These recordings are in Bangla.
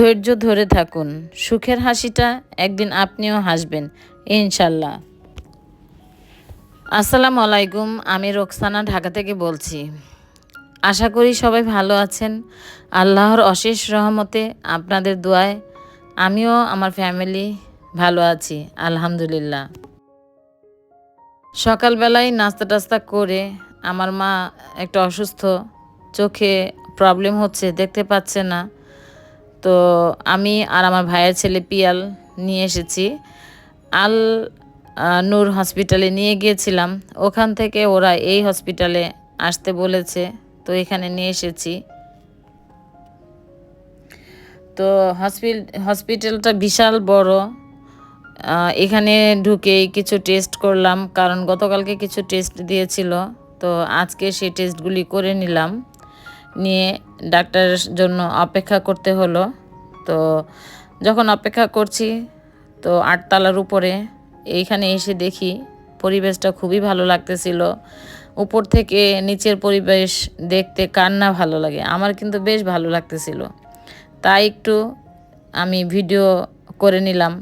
ধৈর্য ধরে থাকুন। সুখের হাসিটা একদিন আপনিও হাসবেন, ইনশাল্লাহ। আসসালামু আলাইকুম, আমি রোকসানা ঢাকা থেকে বলছি। আশা করি সবাই ভালো আছেন। আল্লাহর অশেষ রহমতে আপনাদের দোয়ায় আমিও আমার ফ্যামিলি ভালো আছি, আলহামদুলিল্লাহ। সকালবেলায় নাস্তা টাস্তা করে আমার মা একটা অসুস্থ, চোখে প্রবলেম হচ্ছে, দেখতে পাচ্ছে না। তো আমি আর আমার ভাইয়ের ছেলে পিয়াল নিয়ে এসেছি। আল নূর হসপিটালে নিয়ে গিয়েছিলাম। ওখান থেকে ওরা এই হসপিটালে আসতে বলেছে। তো এখানে নিয়ে এসেছি। তো হসপিটাল হসপিটালটা বিশাল বড়। এখানে ঢুকেই কিছু টেস্ট করলাম। কারণ গতকালকে কিছু টেস্ট দিয়েছিল। তো আজকে সেই টেস্টগুলি করে নিলাম। নিয়ে ডাক্তারের জন্য অপেক্ষা করতে হলো। তো যখন অপেক্ষা করছি, তো আটতলার উপরে এইখানে এসে দেখি পরিবেশটা খুবই ভালো লাগতেছিল। উপর থেকে নিচের পরিবেশ দেখতে কার না ভালো লাগে, আমার কিন্তু বেশ ভালো লাগতেছিল। তাই একটু আমি ভিডিও করে নিলাম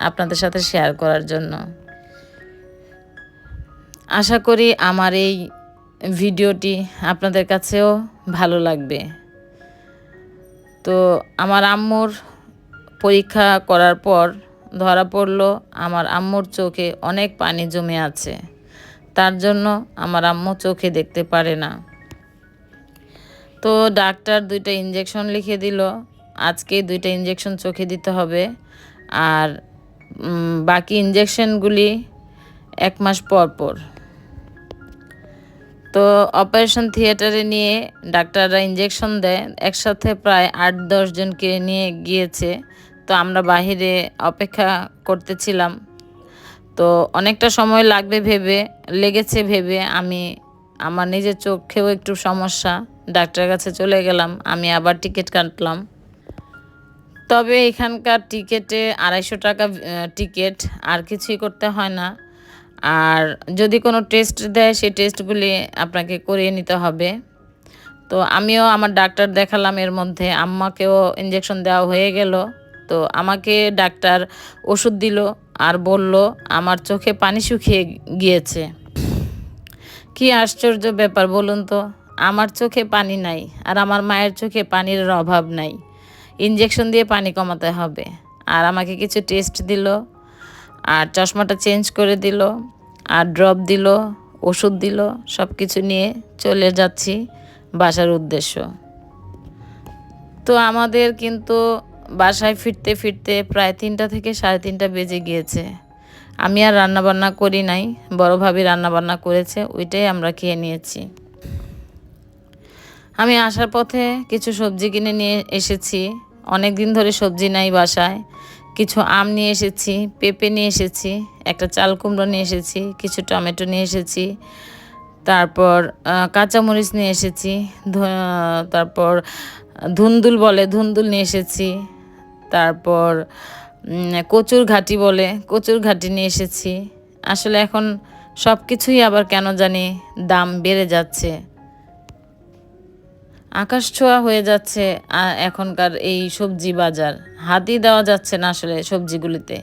আপনাদের সাথে শেয়ার করার জন্য। আশা করি আমার এই ভিডিওটি আপনাদের কাছেও ভালো লাগবে। তো আমার আম্মুর পরীক্ষা করার পর ধরা পড়ল, আমার আম্মুর চোখে অনেক পানি জমে আছে। তার জন্য আমার আম্মু চোখে দেখতে পারে না। তো ডাক্তার দুইটা ইঞ্জেকশন লিখে দিল, আজকে দুইটা ইঞ্জেকশন চোখে দিতে হবে। আর বাকি ইঞ্জেকশনগুলি এক মাস পর পর। তো অপারেশন থিয়েটারে নিয়ে ডাক্তাররা ইঞ্জেকশন দেয়। একসাথে প্রায় আট, দশ জনকে নিয়ে গিয়েছে। তো আমরা বাহিরে অপেক্ষা করতেছিলাম। তো অনেকটা সময় লাগবে ভেবে, লেগেছে ভেবে আমি, আমার নিজের চোখেও একটু সমস্যা। ডাক্তারের কাছে চলে গেলাম, আমি আবার টিকিট কাটলাম। তবে এখানকার টিকেটে আড়াইশো টাকা টিকিট, আর কিছুই করতে হয় না। আর যদি কোনো টেস্ট দেয়, সেই টেস্টগুলি আপনাকে করিয়ে নিতে হবে। তো আমিও আমার ডাক্তার দেখালাম এর মধ্যে, আম্মাকেও ইঞ্জেকশন দেওয়া হয়ে গেল। তো আমাকে ডাক্তার ওষুধ দিল আর বলল, আমার চোখে পানি শুকিয়ে গিয়েছে। কি আশ্চর্য ব্যাপার বলুন তো, আমার চোখে পানি নাই আর আমার মায়ের চোখে পানির অভাব নাই। ইঞ্জেকশন দিয়ে পানি কমাতে হবে। আর আমাকে কিছু টেস্ট দিল আর চশমাটা চেঞ্জ করে দিল, আর ড্রপ দিল, ওষুধ দিল সব কিছু নিয়ে চলে যাচ্ছি বাসার উদ্দেশ্য। তো আমাদের কিন্তু বাসায় ফিরতে ফিরতে প্রায় তিনটা থেকে সাড়ে তিনটা বেজে গিয়েছে। আমি আর রান্নাবান্না করি নাই, বড় ভাবি রান্নাবান্না করেছে, ওইটাই আমরা খেয়ে নিয়েছি। আমি আসার পথে কিছু সবজি কিনে নিয়ে এসেছি অনেক দিন ধরে সবজি নাই বাসায়। কিছু আম নিয়ে এসেছি, পেঁপে নিয়ে এসেছি, একটা চাল কুমড়ো নিয়ে এসেছি, কিছু টমেটো নিয়ে এসেছি, তারপর কাঁচামরিচ নিয়ে এসেছি তারপর, ধুন্দুল বলে, ধুন্দুল নিয়ে এসেছি, তারপর কচুর ঘাটি বলে, কচুর ঘাটি নিয়ে এসেছি। আসলে এখন সব কিছুই আবার কেন জানি দাম বেড়ে যাচ্ছে। আকাশ ছোঁয়া হয়ে যাচ্ছে এখনকার এই সবজি বাজার। হাতই দেওয়া যাচ্ছে না আসলে সবজিগুলিতে।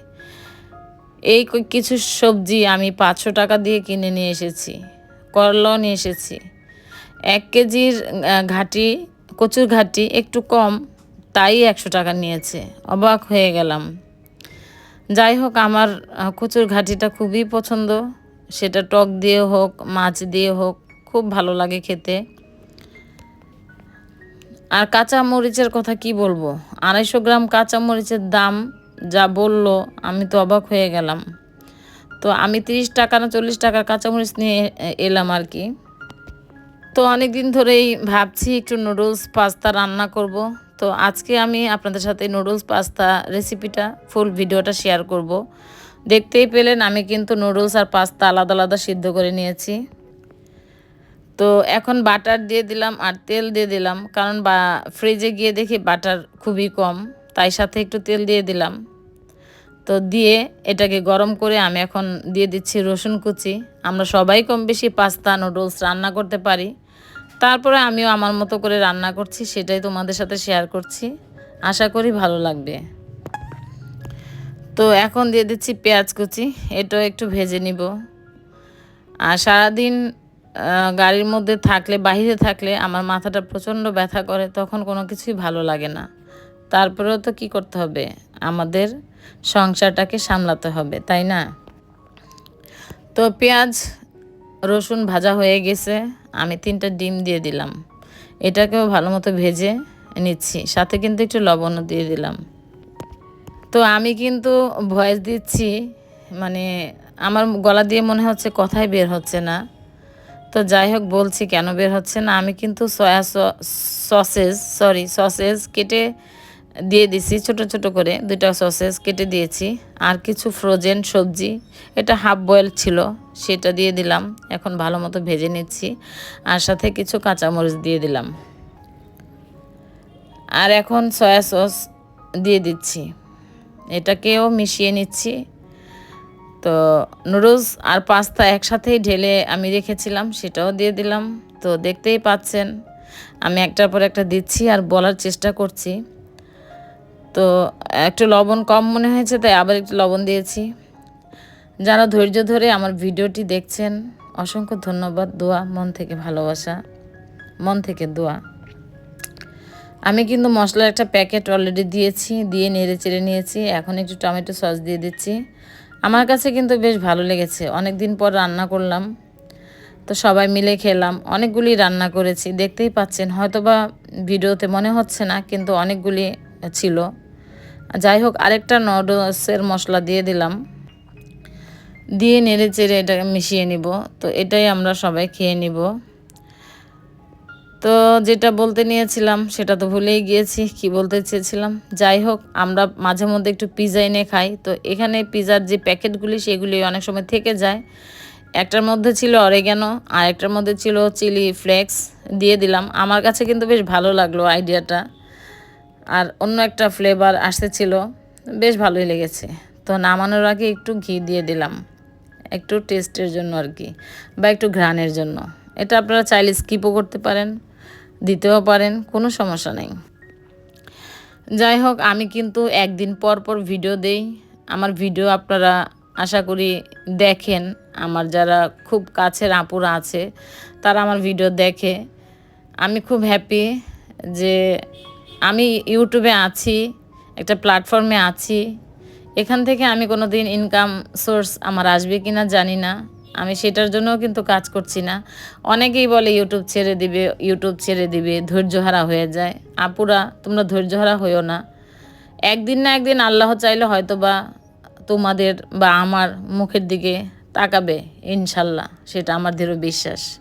এই কিছু সবজি আমি পাঁচশো টাকা দিয়ে কিনে নিয়ে এসেছি, করলাও নিয়ে এসেছি। এক কেজির ঘাটি, কচুর ঘাটি একটু কম, তাই একশো টাকা নিয়েছে, অবাক হয়ে গেলাম। যাই হোক, আমার কচুর ঘাটিটা খুবই পছন্দ, সেটা টক দিয়ে হোক, মাছ দিয়ে হোক, খুব ভালো লাগে খেতে। আর কাঁচা মরিচের কথা কি বলব? আড়াইশো গ্রাম কাঁচা মরিচের দাম যা বলল, আমি তো অবাক হয়ে গেলাম। তো আমি তিরিশ টাকা না চল্লিশ টাকার কাঁচামরিচ নিয়ে এলাম আর কি। তো অনেক দিন ধরেই ভাবছি একটু নুডলস পাস্তা রান্না করব। তো আজকে আমি আপনাদের সাথে নুডলস পাস্তা রেসিপিটা, ফুল ভিডিওটা শেয়ার করব। দেখতেই পেলেন, আমি কিন্তু নুডলস আর পাস্তা আলাদা আলাদা সিদ্ধ করে নিয়েছি। তো এখন বাটার দিয়ে দিলাম আর তেল দিয়ে দিলাম। কারণ বা ফ্রিজে গিয়ে দেখি বাটার খুবই কম, তাই সাথে একটু তেল দিয়ে দিলাম। তো দিয়ে এটাকে গরম করে আমি এখন দিয়ে দিচ্ছি রসুন কুচি। আমরা সবাই কম বেশি পাস্তা, নুডলস রান্না করতে পারি। তারপরে আমিও আমার মতো করে রান্না করছি, সেটাই তোমাদের সাথে শেয়ার করছি। আশা করি ভালো লাগবে। তো এখন দিয়ে দিচ্ছি পেঁয়াজ কুচি, এটাও একটু ভেজে নিব। আর সারাদিন গাড়ির মধ্যে থাকলে, বাহিরে থাকলে আমার মাথাটা প্রচণ্ড ব্যথা করে, তখন কোনো কিছুই ভালো লাগে না। তারপরেও তো কি করতে হবে? আমাদের সংসারটাকে সামলাতে হবে, তাই না? তো পেঁয়াজ, রসুন ভাজা হয়ে গেছে, আমি তিনটা ডিম দিয়ে দিলাম। এটাকেও ভালো মতো ভেজে নিচ্ছি, সাথে কিন্তু একটু লবণও দিয়ে দিলাম। তো আমি কিন্তু ভয়েস দিচ্ছি মানে আমার গলা দিয়ে মনে হচ্ছে কথাই বের হচ্ছে না। তো যাই হোক, বলছি কেন বের হচ্ছে না? আমি কিন্তু সয়া সসেজ সরি সসেজ কেটে দিয়ে দিছি, ছোট ছোট করে দুইটা সসেস কেটে দিয়েছি। আর কিছু ফ্রোজেন সবজি, এটা হাফ বয়েল ছিল, সেটা দিয়ে দিলাম। এখন ভালো মতো ভেজে নিচ্ছি। আর সাথে কিছু কাঁচামরিচ দিয়ে দিলাম। আর এখন সয়া সস দিয়ে দিচ্ছি। এটাকেও মিশিয়ে নিচ্ছি। তো নুডলস আর পাস্তা একসাথেই ঢেলে আমি রেখেছিলাম, সেটাও দিয়ে দিলাম। তো দেখতেই পাচ্ছেন, আমি একটার পর একটা দিচ্ছি আর বলার চেষ্টা করছি। তো একটু লবণ কম মনে হয়েছে, তাই আবার একটু লবণ দিয়েছি। যারা ধৈর্য ধরে আমার ভিডিওটি দেখছেন, অসংখ্য ধন্যবাদ, দোয়া, মন থেকে ভালোবাসা, মন থেকে দোয়া। আমি কিন্তু মশলার একটা প্যাকেট অলরেডি দিয়েছি, দিয়ে নেড়ে চেড়ে নিয়েছি, এখন একটু টমেটো সস দিয়ে দিচ্ছি। আমার কাছে কিন্তু বেশ ভালো লেগেছে। অনেক দিন পর রান্না করলাম। তো সবাই মিলে খেলাম। অনেকগুলি রান্না করেছি। দেখতেই পাচ্ছেন, হয়তোবা ভিডিওতে মনে হচ্ছে না, কিন্তু অনেকগুলি ছিল। যাই হোক, আরেকটা নুডলসের মশলা দিয়ে দিলাম। দিয়ে নেড়ে চেড়ে এটা মিশিয়ে নিব। তো এটাই আমরা সবাই খেয়ে নিব। তো যেটা বলতে নিয়েছিলাম, সেটা তো ভুলেই গিয়েছি, কি বলতে চেয়েছিলাম? যাই হোক, আমরা মাঝে মধ্যে একটু পিৎজা এনে খাই। তো এখানে পিৎজার যে প্যাকেটগুলি, সেগুলি অনেক সময় থেকে যায়। একটার মধ্যে ছিল অরেগানো আর একটার মধ্যে ছিল চিলি ফ্লেক্স দিয়ে দিলাম। আমার কাছে কিন্তু বেশ ভালো লাগল আইডিয়াটা আর অন্য একটা ফ্লেভার আসতেছিল বেশ ভালোই লেগেছে। তো নামানোর আগে একটু ঘি দিয়ে দিলাম। একটু টেস্টের জন্য আর কি, বা একটু ঘ্রাণের জন্য। এটা আপনারা চাইলে স্কিপও করতে পারেন। দিতেও পারেন, কোনো সমস্যা নেই। যাই হোক, আমি কিন্তু একদিন পর পর ভিডিও দেই। আমার ভিডিও আপনারা আশা করি দেখেন। আমার যারা খুব কাছের আপুরা আছে, তারা আমার ভিডিও দেখে। আমি খুব হ্যাপি যে আমি ইউটিউবে আছি, একটা প্ল্যাটফর্মে আছি। এখান থেকে আমি কোনো দিন ইনকাম সোর্স আমার আসবে কি না জানি না। আমি সেটার জন্যও কিন্তু কাজ করছি না। অনেকেই বলে, ইউটিউব ছেড়ে দিবে, ইউটিউব ছেড়ে দিবে ধৈর্যহারা হয়ে যায়। আপুরা, তোমরা ধৈর্যহারা হইও না। একদিন না একদিন আল্লাহ চাইলে হয়তো বা তোমাদের বা আমার মুখের দিকে তাকাবে, ইনশাল্লাহ। সেটা আমার দৃঢ় বিশ্বাস।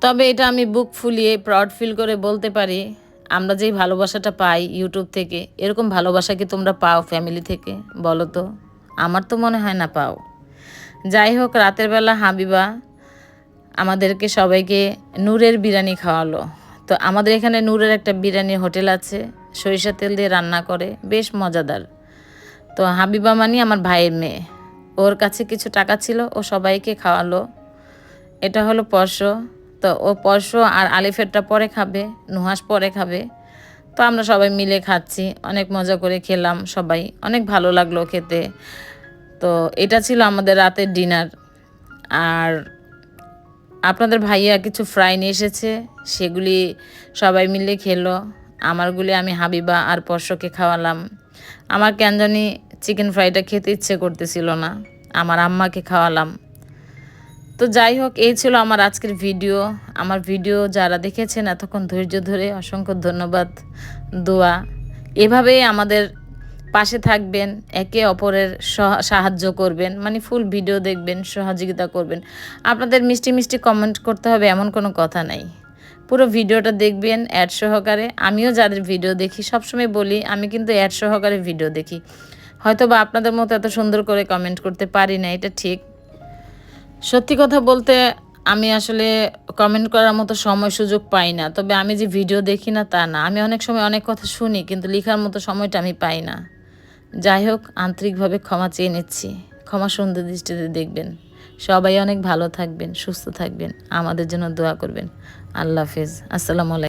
তবে এটা আমি বুক ফুলিয়ে প্রাউড ফিল করে বলতে পারি, আমরা যেই ভালোবাসাটা পাই ইউটিউব থেকে, এরকম ভালোবাসা কি তোমরা পাও ফ্যামিলি থেকে, বলো তো? আমার তো মনে হয় না পাও। যাই হোক, রাতের বেলা হাবিবা আমাদেরকে সবাইকে নূরের বিরিয়ানি খাওয়ালো। তো আমাদের এখানে নূরের একটা বিরিয়ানি হোটেল আছে, সরিষা তেল দিয়ে রান্না করে, বেশ মজাদার। তো হাবিবা মানি আমার ভাইয়ের মেয়ে। ওর কাছে কিছু টাকা ছিল, ও সবাইকে খাওয়ালো। এটা হলো পরশ। তো ও পরশ আর আলিফেরটা পরে খাবে, নুহাস পরে খাবে। তো আমরা সবাই মিলে খাচ্ছি, অনেক মজা করে খেলাম সবাই, অনেক ভালো লাগল খেতে। তো এটা ছিল আমাদের রাতের ডিনার আর আপনাদের ভাইয়া কিছু ফ্রাই নিয়ে এসেছে, সেগুলি সবাই মিলে খেলো। আমারগুলি আমি হাবিবা আর পর্শকে খাওয়ালাম। আমার কেন জানি চিকেন ফ্রাইটা খেতে ইচ্ছে করতেছিল না, আমার আম্মাকে খাওয়ালাম। তো যাই হোক, এই ছিল আমার আজকের ভিডিও আমার ভিডিও যারা দেখেছেন এতক্ষণ ধৈর্য ধরে অসংখ্য ধন্যবাদ, দোয়া। এভাবেই আমাদের পাশে থাকবেন, একে অপরের সাহায্য করবেন মানে ফুল ভিডিও দেখবেন, সহযোগিতা করবেন। আপনাদের মিষ্টি মিষ্টি কমেন্ট করতে হবে, এমন কোনো কথা নাই। পুরো ভিডিওটা দেখবেন অ্যাড সহকারে। আমিও যাদের ভিডিও দেখি, সবসময় বলি, আমি কিন্তু অ্যাড সহকারে ভিডিও দেখি। হয়তো বা আপনাদের মতো এত সুন্দর করে কমেন্ট করতে পারি না, এটা ঠিক। সত্যি কথা বলতে, আমি আসলে কমেন্ট করার মতো সময় সুযোগ পাই না। তবে আমি যে ভিডিও দেখি না, তা না। আমি অনেক সময় অনেক কথা শুনি, কিন্তু লেখার মতো সময়টা আমি পাই না। যাই হোক, আন্তরিকভাবে ক্ষমা চেয়ে নিচ্ছি। ক্ষমা সুন্দর দৃষ্টিতে দেখবেন। সবাই অনেক ভালো থাকবেন, সুস্থ থাকবেন। আমাদের জন্য দোয়া করবেন। আল্লাহ হাফেজ। আসসালামু আলাইকুম।